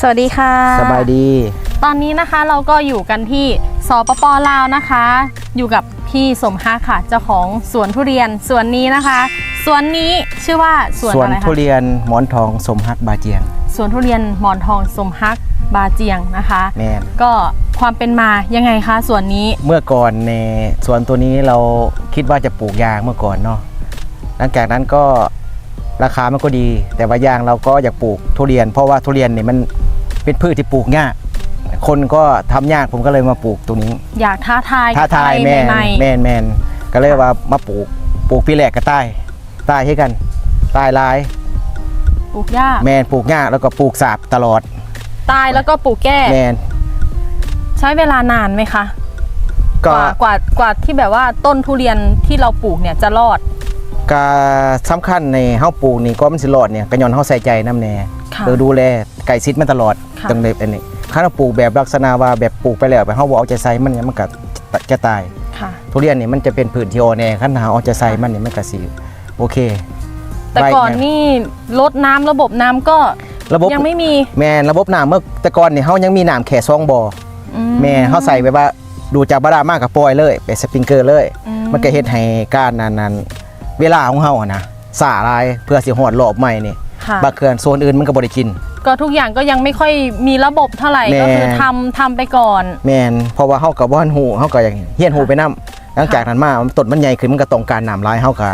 สวัสดีค่ะ สบายดี ตอนนี้นะคะเราก็อยู่กันที่สปปลาวนะคะ อยู่กับพี่สมฮักค่ะเจ้าของสวนทุเรียนสวนนี้นะคะสวนนี้ชื่อว่าสวนสวนอะไรทุคะเรียนหมอนทองสมฮักบาเจียง สวนทุเรียนหมอนทองสมฮักบาเจียงนะคะ แมนก็ความเป็นมายังไงคะสวนนี้ เมื่อก่อนในสวนตัวนี้เราคิดว่าจะปลูกยางเมื่อก่อนเนาะหลังจากนั้นก็ราคามันก็ดี แต่ว่ายางเราก็อยากปลูกทุเรียน เพราะว่าทุเรียนเนี่ยมัน เป็นพืชที่ปลูกยากคนก็ทำยากผมก็เลยมาปลูกตรงนี้ อยากท้าทายท้าทายกับแม่อะไรนใหม่แม่นแม่นก็เลยว่ามาปลูกปลูกปีแรกก็ใต้ใต้ให้กันใต้ลายๆปลูกหญ้าแมนปลูกยากแล้วก็ปลูกสาบตลอดตายแล้วก็ปลูกแก้ แมนใช้เวลานานไหมคะ กก็ว่ากว่ากว่าที่แบบว่าต้นทุเรียนที่เราปลูกเนี่ยจะรอด ก็สำคัญในเฮาปลูกนี่ก็มันสิรอดเนี่ยก็ย้อนเฮาใส่ใจน้ำแน่ค่ะเออดูแลไก่ซิดมันตลอดค่ะตรงนี้อันนี้ถ้าเราปลูกแบบลักษณะว่าแบบปลูกไปแล้วแบบเฮาบ่เอาใจใส่มันเนี่ยมันก็จะตาย ค่ะ ทุเรียนนี่มันจะเป็นผืนที่อ่อนแอคันหาเอาใจใส่มันนี่มันก็สิโอเคแต่ก่อนนี่ลดน้ำระบบน้ำก็ระบบยังไม่มีแม่นระบบน้ำเมื่อแต่ก่อนนี่เฮายังมีน้ำแค่ซองบ่ออืแม่เฮาใส่ไปว่าดูจากบาดาลมากกับปล่อยเลยไปสปริงเกอร์เลย อืมันก็เฮ็ดให้การนั้นนั้น เวลาของเฮาอะนะสาหลายเพื่อสิฮอดรอบใหม่นี่ค่ะ บางเขื่อนโซนอื่นมันก็บ่ได้กิน ก็ทุกอย่างก็ยังไม่ค่อยมีระบบเท่าไหร่ แม่ ก็คือทำทำไปก่อน แม่นเพราะว่าเฮาก็บ่ทันฮู้เฮาก็อย่างเฮียนฮู้ไปนํหลังจากนั้นมาต้นมันใหญ่ขึ้นมันก็ต้องการน้ำหลายเฮาก็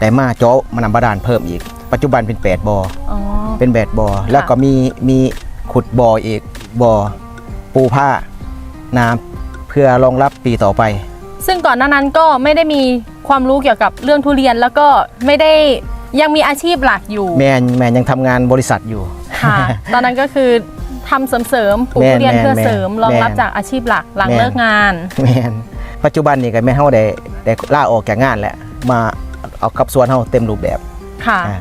ได้มาเจาะมานำบาดาลเพิ่มอีก ปัจจุบันเป็น8บ่อ อ๋อ เป็นแปดบ่อแล้วก็มีมีขุดบ่ออีกบ่อปูผ้าน้ำเพื่อรองรับปีต่อไป ซึ่งก่อนหน้านั้นก็ไม่ได้มีความรู้เกี่ยวกับเรื่องทุเรียนแล้วก็ไม่ได้ยังมีอาชีพหลักอยู่ แม่นแม่นยังทำงานบริษัทอยู่ ค่ะ ตอนนั้นก็คือทำเสริมๆปลูกแม่นทุเรียนเพื่อแม่นเสริมรองรับแม่นจากอาชีพหลักหลังแม่น เลิกงาน แม่นปัจจุบันนี่ก็แม่เฮาได้ได้ลาออกจากงานแล้วมาเอากับสวนเฮาเต็มรูปแบบค่ะ อ่า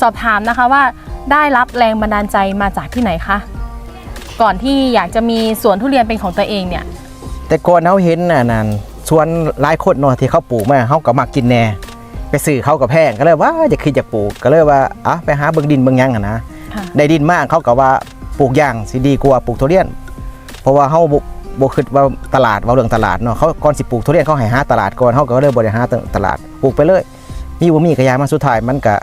สอบถามนะคะว่าได้รับแรงบันดาลใจมาจากที่ไหนคะ ก่อนที่อยากจะมีสวนทุเรียนเป็นของตัวเองเนี่ย แต่ก่อนเฮาเห็นน่ะนั่น สวนหลายคนเนาะที่เขาปลูกมาเฮาก็มักกินแหน่ไปซื้อเขาก็แพงก็เลยว่าจะคือจะปลูกก็เลยว่าอะไปหาเบิ่งดินเบิ่งหยังอะนะค่ะได้ดินมากเขาก็ว่าปลูกยางสิดีกว่าปลูกทุเรียน เพราะว่าเขาบ่บ่คิดว่าตลาดว่าเรื่องตลาดเนาะเขาก่อนสิปลูกทุเรียนเขาให้หาตลาดก่อนเขาก็เลยบ่ได้หาตลาดปลูกไปเลยมีบ่มีก็ยามาสุดท้ายมันก็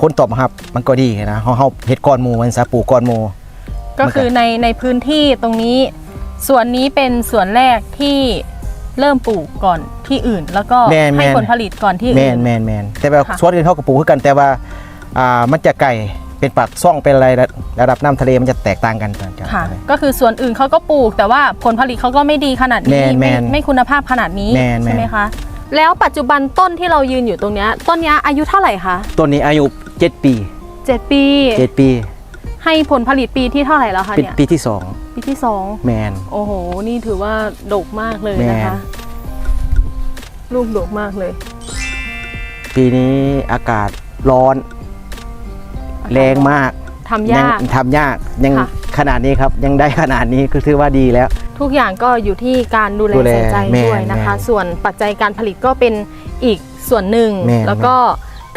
ผลตอบรับมันก็ดีนะเฮาเฮาเฮ็ดก่อนหมู่มันซะปลูกก่อนหมู่ก็คือในในพื้นที่ตรงนี้สวนนี้เป็นสวนแรกที่ เริ่มปลูกก่อนที่อื่น แล้วก็แม่นให้แม่น ผลผลิตก่อนที่แม่อื่น นแม่นแม่นแต่ว่าค่ะ สวนอื่นเขาก็ปลูกคือกัน แต่ว่าอ่ามันจะไกลเป็นปากซ่องเป็นอะไรระระดับน้ำทะเลมันจะแตกต่างกันกันค่ะก็คือสวนอื่นเขาก็ปลูก แต่ว่าผลผลิตเขาก็ไม่ดีขนาดนี้แม่นแม่ไม่นไม่คุณภาพขนาดนี้แม่นแม่น ใช่ไหมคะ แล้วปัจจุบันต้นที่เรายืนอยู่ตรงเนี้ยต้นเนี้ยอายุเท่าไหร่คะต้นนี้อายุ 7 ปีเจ็ดปี 7 ปี ให้ผลผลิตปีที่เท่าไหร่แล้วคะเป็นเนี่ยปีที่สอง ปีที่สองแมน โอ้โห นี่ถือว่าดกมากเลยแม่นะคะลูกดกมากเลยปีนี้อากาศร้อน แรงมากทำยาก งทำยากยังค่ะ ขนาดนี้ครับ ยังได้ขนาดนี้ก็ถือว่าดีแล้ว ทุกอย่างก็อยู่ที่การดูแลดูแลใส่ใจแม่ด้วยนะคะ แม่ส่วนปัจจัยการผลิตก็เป็นอีกส่วนหนึ่ง แม่ แล้วก็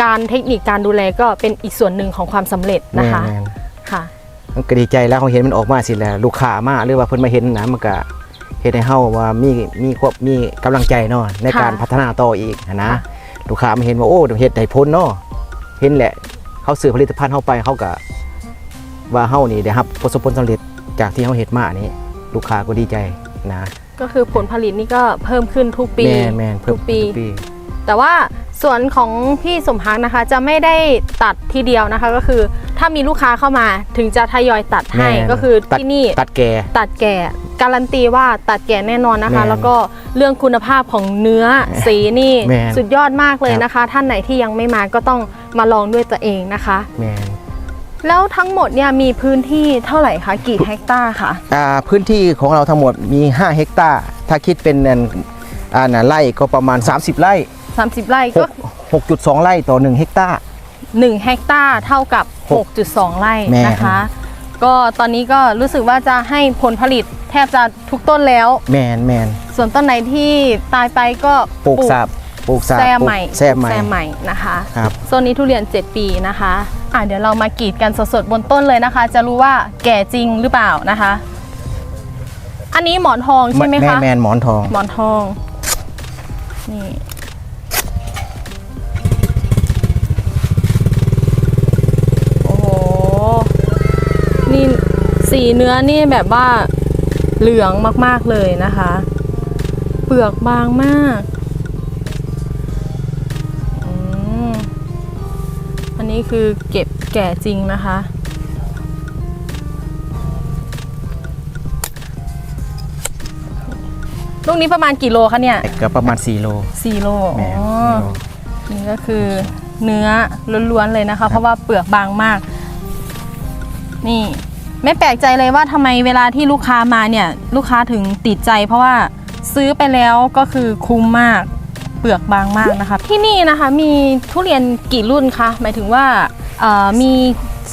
การเทคนิคการดูแลก็เป็นอีกส่วนหนึ่งของความสำเร็จนะคะแม่นค่ะ มันก็ดีใจแล้วเขาเห็นมันออกมาสิแล้วลูกค้ามาหรือว่าเพิ่นมาเห็นนะมันก็เฮ็ดให้เฮาว่ามีมีควบมีกำลังใจเนาะในการค่ะพัฒนาต่ออีกนะค่ะลูกค้ามาเห็นว่าโอ้เดี๋ยวเฮ็ดได้ผลเนาะเห็นแหละเขาซื้อผลิตภัณฑ์เฮาไปเขาก็ว่าเฮานี่ได้รับประสบผลสำเร็จจากที่เฮาเฮ็ดมานี่ลูกค้าก็ดีใจนะก็คือผลผลิตนี่ก็เพิ่มขึ้นทุกปีแม่นแม่นเพิ่มทุกปีทุกปี แต่ว่าส่วนของพี่สมพักดิ์นะคะจะไม่ได้ตัดทีเดียวนะคะก็คือ ถ้ามีลูกค้าเข้ามาถึงจะทยอยตัดให้แม่นก็คือตัดที่นี่ตัดแก่ ตัดแก่การันตีว่าตัดแก่แน่นอนนะคะแม่นแล้วก็เรื่องคุณภาพของเนื้อสีนี่แม่นสุดยอดมากเลยครับ นะคะ ท่านไหนที่ยังไม่มาก็ต้องมาลองด้วยตัวเองนะคะ แม่นแล้วทั้งหมดเนี่ยมีพื้นที่เท่าไหร่คะกี่เฮกตาร์คะอ่าพื้นที่ของเราทั้งหมดมี 5 เฮกตาร์ ถ้าคิดเป็นอันอ่าน่ะไร่ก็ประมาณ 30 ไร่30 ไร่ก็ 6 6.2 ไร่ต่อ 1 เฮกตาร์ 1เฮกตาร์เท่ากับหก 6.2 ไร่แม่นะคะ ก็ตอนนี้ก็รู้สึกว่าจะให้ผลผลิตแทบจะทุกต้นแล้ว แมนแมนส่วนต้นไหนที่ตายไปก็ปลูกสาบปลูกสาแซ่ปลูกใหม่แซ่ใหม่แซ่ใหม่นะคะครับโซนนี้ทุเรียน 7 ปีนะคะอะเดี๋ยวเรามากรีดกันสดๆบนต้นเลยนะคะ จะรู้ว่าแก่จริงหรือเปล่านะคะ อันนี้หมอนทองใช่ไหมแม่คะแมนหมอนทองหมอนทองนี่ นี่สีเนื้อนี่แบบว่าเหลืองมากๆเลยนะคะ เปลือกบางมากอืมอันนี้คือเก็บแก่จริงนะคะลูกนี้ประมาณกี่โลคะเนี่ยก็ประมาณ 4 โลสี่โลแม่อ๋อสี่โลนี่ก็คือเนื้อล้วนๆเลยนะคะ เพราะว่าเปลือกบางมาก นี่ ไม่แปลกใจเลยว่าทำไมเวลาที่ลูกค้ามาเนี่ย ลูกค้าถึงติดใจ เพราะว่าซื้อไปแล้วก็คือคุ้มมากเปลือกบางมากนะคะ ที่นี่นะคะมีทุเรียนกี่รุ่นคะหมายถึงว่าเอ่อมี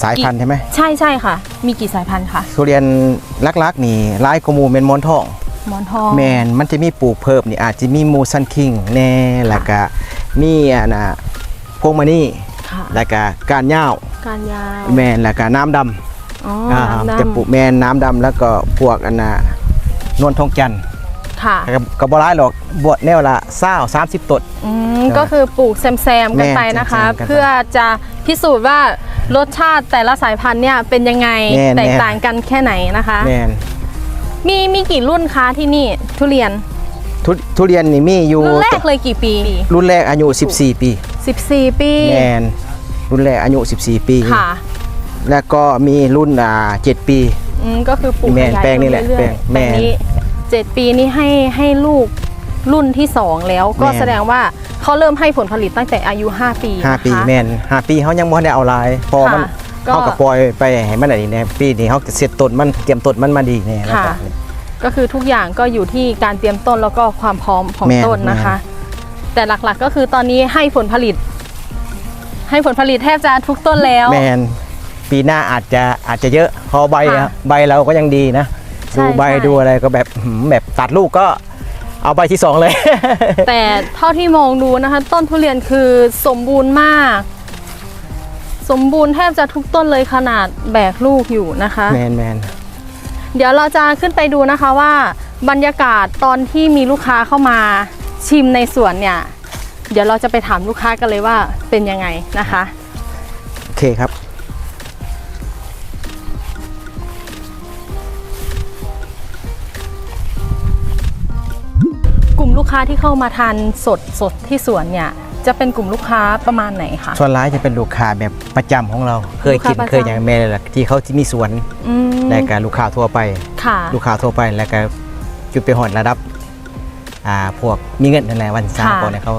สายพันธุ์ใช่ไหมใช่ใช่ค่ะ มีกี่สายพันธุ์คะทุเรียนลักๆ นี่หลายกว่าหมูเมนหมอนทองหมอนทองแมนมันจะมีปลูกเพิ่มนี่อาจจะมีมูซันคิงแน่แล้วก็มีอะนะพวงมานี่ค่ะแล้วก็การย่าวการยาว แมนแล้วก็น้ำดำ อ๋ออ่าน้ำจะปลูกแมนน้ำดำแล้วก็พวกอันน่ะนวลทองจันทร์ค่ะ ก็ก็บ่ร้ายหรอกบวชแนวละเศร้าสามสิบต้นอืมก็คือปลูกแซมๆกันไปนะคะแม่นแซมๆกันไปเพื่อจะพิสูจน์ว่ารสชาติแต่ละสายพันธุ์เนี่ยเป็นยังไงแม่นแตกต่างกันแค่ไหนนะคะ แมนมีมีกี่รุ่นคะที่นี่ทุเรียน ทุทุเรียนนี่มีอยู่รุ่นแรกเลยกี่ปี รุ่นแรกอายุ 14 ปี 14 ปี แมนรุ่นแรกอายุ 14 ปี ค่ะ แล้วก็มีรุ่นอ่า7ปี อืมก็คือปลูกแม่นขยายแปลงนี่แหละเรื่อยแปลงๆแม่แปลนงนี้เจ็ดปีนี้ให้ให้ลูกรุ่นที่สองแล้วก็แม่นแสดงว่าเขาเริ่มให้ผลผลิตตั้งแต่อายุ 5 ปีห้านะคะ ปีแมนห้าปีเขายังบ่ได้เอาลายพอมันค่ะก็เขาก็ปล่อยไปให้มันอะไรเนี่ยปีนี้เขาเสร็จต้นมันเตรียมต้นมันมาดีเนี่ยแล้วค่ะก็ก็คือทุกอย่างก็อยู่ที่การเตรียมต้นแล้วก็ความพร้อมของแม่นต้นนะคะ แต่หลักๆก็คือตอนนี้ให้ผลผลิต ให้ผลผลิตแทบจะทุกต้นแล้ว แมน ปีหน้าอาจจะอาจจะเยอะพอใบค่ะใบเราก็ยังดีนะ ใช่ดูใบใช่ ดูอะไรก็แบบหืมแบบตัดลูกก็เอาใบที่สองเลย แต่เท่าที่มองดูนะคะ ต้นทุเรียนคือสมบูรณ์มาก สมบูรณ์แทบจะทุกต้นเลยขนาดแบกลูกอยู่นะคะ แมนแมนเดี๋ยวเราจะขึ้นไปดูนะคะว่าบรรยากาศตอนที่มีลูกค้าเข้ามาชิมในสวนเนี่ย เดี๋ยวเราจะไปถามลูกค้ากันเลยว่าเป็นยังไงนะคะ โอเคครับ ลุ่มลูกค้าที่เข้ามาทานสดสดที่สวนเนี่ยจะเป็นกลุ่มลูกค้าประมาณไหนคะส่วนร้ายจะเป็นลูกค้าแบบประจำของเรา เคยกินลูกค้าประจำเคยอย่างแม่เลยล่ะที่เขาที่มีสวนอืมและก็ลูกค้าทั่วไป ค่ะ ลูกค้าทั่วไปแล้วก็จุดไปหอดระดับอ่าพวกมีเงินนั่นแหละวันซาค่ะ ก่อนให้เขา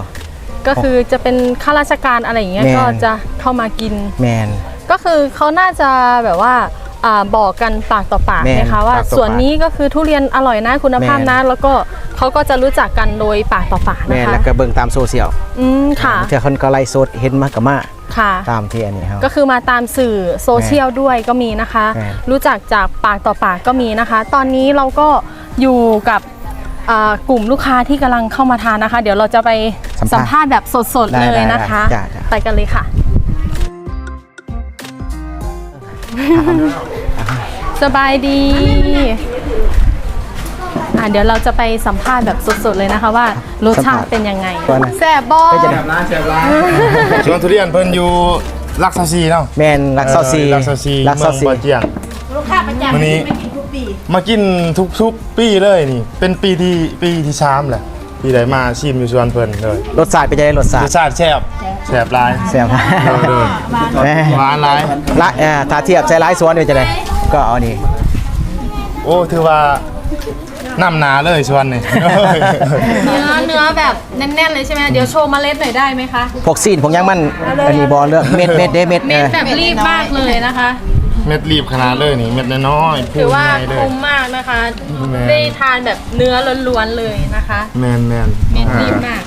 ก็คือจะเป็นข้าราชการอะไรอย่างเงี้ยแม่น ก็จะเข้ามากิน แมน ก็คือเขาน่าจะแบบว่าอ่า บอกกันปากต่อปากแม่นนะคะว่าปากต่อปากส่วนนี้ก็คือทุเรียนอร่อยนะคุณภาพแม่นนะแล้วก็เขาก็จะรู้จักกันโดยปากต่อปากแมนะนคะแล้วก็เบิ่งตามโซเชียลอืมค่ะเธอคนก็ไล่โซดเห็นมากกับมาค่ะตามที่อันนี้เขาก็คือมาตามสื่อโซเชียลด้วยก็มีนะคะแม่นรู้จักจากปากต่อปากก็มีนะคะ ตอนนี้เราก็อยู่กับอ่ากลุ่มลูกค้าที่กำลังเข้ามาทานนะคะ เดี๋ยวเราจะไปสัสัมมภาภาษษณ์ณ์แบบสดๆได้เลยได้นะคะได้ได้ไปกันเลยค่ะ สบายดี อะเดี๋ยวเราจะไปสัมภาษณ์แบบสดๆเลยนะคะว่า รสชาติเป็นยังไง ก่อนนะแซ่บบอก็จะร้านแซ่บร้านสวนทุเรียนเพิ่นอยู่ลักซาซีเนาะแมนลักซอซีเออลักซาซีลักซเมือองซีบ่อเจียง ลูกค้าประจำวันนี้มากินทุกๆปีเลยนี่ เป็นปีที่ปีที่สามแหละปีใดมาชิมอยู่สวนเพิ่นเลยรสชาติเป็นยังไงรสชารติสชาติแซ่บ แซ่บหลายแซ่บเออเด้อแม่หวานหลาย ละเอ่อถ้าเทียบใช้ร้ายสวนเป็นจะไงก็เอานี่โอ้ถือว่าน้ำหนาเลยสวนนี่ เนื้อเนื้อแบบแน่นๆเลยใช่ไหมเดี๋ยวโชว์เมล็ดหน่อยได้ไหมคะ พวกซีนพวกยังมันอันนี้บอลเลือกเม็ดเม็ดเด้เม็ดเม็เอดอแบบรีบมากเลยนะคะ เม็ดรีบขนาดเลยนี่ เม็ดน้อยๆถือว่าพูดง่ยเลย คุ้มมากนะคะแม่ได้ทานแบบเนื้อล้วนๆเลยนะคะ แมนแมนเม็ดรีบมาก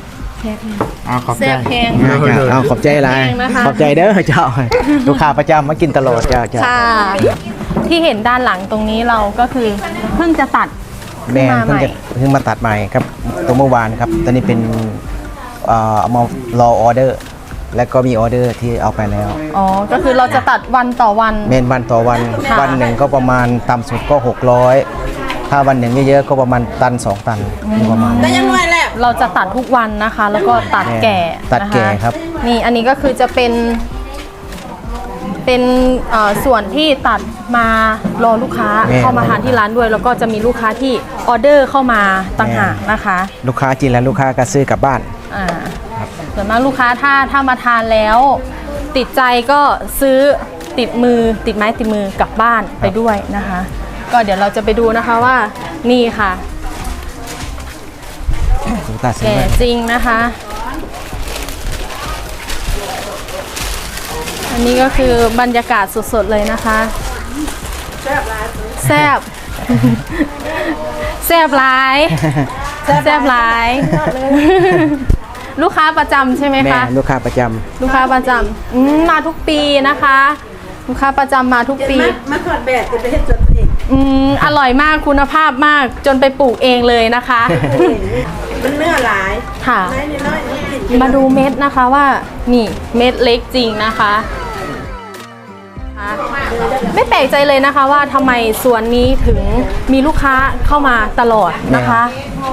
อ่าขอบใจแซ่บแพงเออเออเอาขอบใจหลายแพงนะคะ ขอบใจเด้อเจ้าลูกค้าประจำมากินตลอดเจ้าเจ้าค่ะ ที่เห็นด้านหลังตรงนี้เราก็คือเพิ่งจะตัด แม่ขึ้นมาเพิ่งใหม่จะเพิ่งมาตัดใหม่ครับตัวเมื่อวานครับ ตอนนี้เป็นเอ่อเอามารอออเดอร์ แล้วก็มีออเดอร์ที่เอาไปแล้ว อ๋อ ก็คือเราจะตัดวันต่อวัน เมนวันต่อวันค่ะ วันหนึ่งก็ประมาณต่ำสุดก็ 600 ถ้าวันหนึ่งเยอะๆก็ประมาณตัน2ตันอยู่ประมาณแต่ยังน้อยแหละ เราจะตัดทุกวันนะคะ แล้วก็ตัดแก่ตัดแก่นะคะครับ นี่อันนี้ก็คือจะเป็น เป็นเอ่อส่วนที่ตัดมารอลูกค้าแม่ เข้ามาทานที่ร้านด้วย แล้วก็จะมีลูกค้าที่ออเดอร์เข้ามาต่างหากนะคะลูกค้าจีนแล้วลูกค้าก็ซื้อกลับบ้าน อ่าส่วนมากลูกค้าถ้าถ้ามาทานแล้ว ติดใจก็ซื้อติดมือติดไม้ติดมือกลับบ้านไปด้วยนะคะ ก็เดี๋ยวเราจะไปดูนะคะว่านี่ค่ะ ลูกค้าซื้อแก่ไว้จริงนะคะ อันนี้ก็คือบรรยากาศสดๆเลยนะคะ แซบแซบหลาย แซบหลาย ลูกค้าประจำใช่ไหมแม่คะ ลูกค้าประจำลูกค้าประจำอืมมาทุกปีนะคะ ลูกค้าประจำมาทุกปี มามาถอดแบบจะไปเฮ็ดจด ตัวเองอืมอร่อยมากคุณภาพมากจนไปปลูกเองเลยนะคะ มันเนื้อหลายค่ะน้อยนิดน้อยนิดกินมาดูเม็ดนะคะว่านี่เม็ดเล็กจริงนะคะไม่แปลกใจเลยนะคะว่าทำไมสวนนี้ถึงมีลูกค้าเข้ามาตลอดนะคะ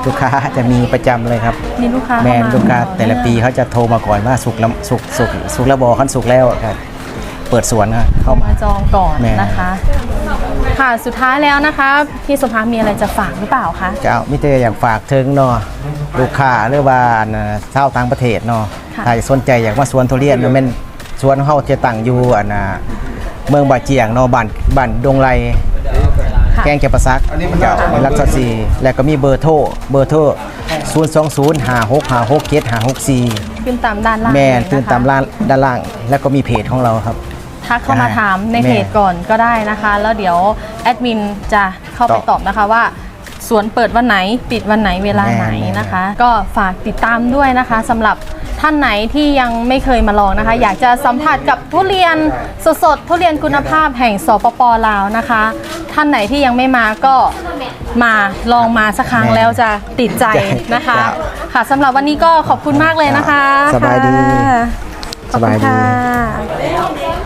ลูกค้าจะมีประจำเลยครับ มีลูกค้าแมเข้านมาลูกค้าแต่ละปีเขาจะโทรมาก่อนว่าสุกแล้วสุกสุกสุกแล้วบอขั้นสุกแล้วครับเปิดสวนครับเข้ามา มาจองก่อนแม่นะคะ ค่ะ สุดท้ายแล้วนะคะพี่สมภารมีอะไรจะฝากหรือเปล่าคะเจ้ามิเตอร์อยากฝากถึงเนาะลูกค้าหรือว่าอันน่ะชาวต่างประเทศเนาะค่ะถ้าสนใจอยากมาสวนทุเรียนเนาะแม่นสวนเฮาจะตั้งอยู่อันน่ะเมืองบาเจียงเนาะบ้านบ้านดงไรค่ะแกงเก็บประซักเจ้าในรักษาซีแล้วก็มีเบอร์โทรเบอร์โทร020 5656 7564ขึ้นตามด้านล่างแม่นเลยะคะตื่นตามร้านด้านล่าง แล้วก็มีเพจของเราครับทักเข้ามาได้ถามในแม่เพจก่อนก็ได้นะคะ แล้วเดี๋ยว แอดมินจะเข้าไปตอบตอบนะคะว่าสวนเปิดวันไหนปิดวันไหนเวลาไหนแม่นะคะ ก็ฝากติดตามด้วยนะคะสำหรับท่านไหนที่ยังไม่เคยมาลองนะคะ อยากจะสัมผัสกับทุเรียนสดๆทุเรียนคุณภาพแห่งสปปลาวนะคะ ท่านไหนที่ยังไม่มาก็มาลองมาสักครั้งแม่แล้วจะติดใจนะคะครับค่ะสำหรับวันนี้ก็ขอบคุณมากเลยนะคะ สบายดีค่ะขอบสบาคุยณดีค่ะ